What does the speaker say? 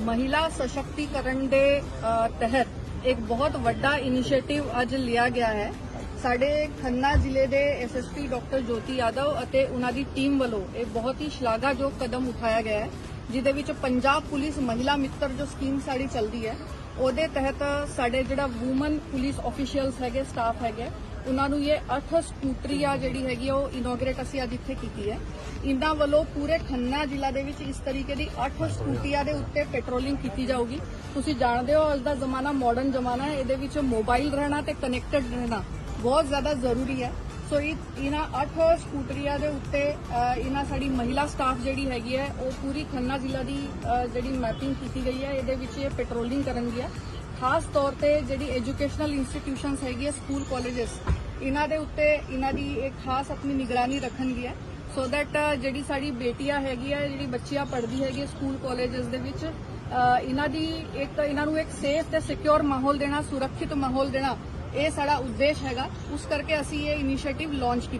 ਮਹਿਲਾ ਸਸ਼ਕਤੀਕਰਨ ਦੇ ਤਹਿਤ ਇੱਕ ਬਹੁਤ ਵੱਡਾ ਇਨੀਸ਼ੀਏਟਿਵ ਅੱਜ ਲਿਆ ਗਿਆ ਹੈ। ਸਾਡੇ ਖੰਨਾ ਜ਼ਿਲ੍ਹੇ ਦੇ ਐਸਐਸਪੀ ਡਾਕਟਰ ਜੋਤੀ ਯਾਦਵ ਅਤੇ ਉਹਨਾਂ ਦੀ ਟੀਮ ਵੱਲੋਂ ਇਹ ਬਹੁਤ ਹੀ ਸ਼ਲਾਘਾਯੋਗ ਕਦਮ ਉਠਾਇਆ ਗਿਆ ਹੈ, ਜਿਹਦੇ ਵਿੱਚ ਪੰਜਾਬ ਪੁਲਿਸ ਮਹਿਲਾ ਮਿੱਤਰ ਜੋ ਸਕੀਮ ਸਾਡੀ ਚੱਲਦੀ ਹੈ, ਉਹਦੇ ਤਹਿਤ ਸਾਡੇ ਜਿਹੜਾ ਔਮਨ ਪੁਲਿਸ ਆਫੀਸ਼ੀਅਲਸ ਹੈਗੇ, ਸਟਾਫ ਹੈਗੇ ਉਹਨਾਂ ਨੂੰ ਇਹ 8 ਸਕੂਟਰੀਆ ਜਿਹੜੀ ਹੈਗੀ ਆ, ਉਹ ਇਨੋਗ੍ਰੇਟ ਅਸੀਂ ਅੱਜ ਇੱਥੇ ਕੀਤੀ ਹੈ। ਇਹਨਾਂ ਵੱਲੋਂ ਪੂਰੇ ਖੰਨਾ ਜ਼ਿਲ੍ਹਾ ਦੇ ਵਿੱਚ ਇਸ ਤਰੀਕੇ ਦੀ 8 ਸਕੂਟੀਆਂ ਦੇ ਉੱਤੇ ਪੈਟਰੋਲਿੰਗ ਕੀਤੀ ਜਾਊਗੀ। ਤੁਸੀਂ ਜਾਣਦੇ ਹੋ ਅੱਜ ਦਾ ਜ਼ਮਾਨਾ ਮਾਡਰਨ ਜ਼ਮਾਨਾ ਹੈ ਇਹਦੇ ਵਿੱਚ ਮੋਬਾਈਲ ਰਹਿਣਾ ਤੇ ਕਨੈਕਟਡ ਰਹਿਣਾ ਬਹੁਤ ਜ਼ਿਆਦਾ ਜ਼ਰੂਰੀ ਹੈ। ਸੋ ਇਹ- ਇਹਨਾਂ 8 ਸਕੂਟਰੀਆਂ ਦੇ ਉੱਤੇ ਅ, ਇਹਨਾਂ ਸਾਡੀ ਮਹਿਲਾ ਸਟਾਫ ਜਿਹੜੀ ਹੈਗੀ ਹੈ ਉਹ ਪੂਰੀ ਖੰਨਾ ਜ਼ਿਲ੍ਹਾ ਦੀ ਜਿਹੜੀ ਮੈਪਿੰਗ ਕੀਤੀ ਗਈ ਹੈ ਇਹਦੇ ਵਿੱਚ ਇਹ ਪੈਟਰੋਲਿੰਗ ਕਰਨਗੀਆਂ। ਖਾਸ ਤੌਰ ਤੇ ਜਿਹੜੀ ਐਜੂਕੇਸ਼ਨਲ ਇੰਸਟੀਟਿਊਸ਼ਨਸ ਹੈਗੀ ਹੈ ਸਕੂਲ ਕਾਲਜਸ ਇਹਨਾਂ ਦੇ ਉੱਤੇ ਇਹਨਾਂ ਦੀ ਇੱਕ ਖਾਸ ਆਪਣੀ ਨਿਗਰਾਨੀ ਰੱਖਣਗੀਆਂ ਸੋ ਦੈਟ ਜਿਹੜੀ ਸਾਡੀ ਬੇਟੀਆਂ ਹੈਗੀ ਹੈ ਜਿਹੜੀ ਬੱਚੀਆਂ ਪੜ੍ਹਦੀ ਹੈਗੀ ਸਕੂਲ ਕਾਲਜਸ ਦੇ ਵਿੱਚ ਇਹਨਾਂ ਦੀ ਇੱਕ, ਇਹਨਾਂ ਨੂੰ ਇੱਕ ਸੇਫ ਤੇ ਸਿਕਿਉਰ ਮਾਹੌਲ ਦੇਣਾ, ਸੁਰੱਖਿਅਤ ਮਾਹੌਲ ਦੇਣਾ, ਇਹ ਸਾਡਾ ਉਦੇਸ਼ ਹੈਗਾ। ਉਸ ਕਰਕੇ ਅਸੀਂ ਇਹ ਇਨੀਸ਼ੀਏਟਿਵ ਲਾਂਚ ਕੀਤਾ।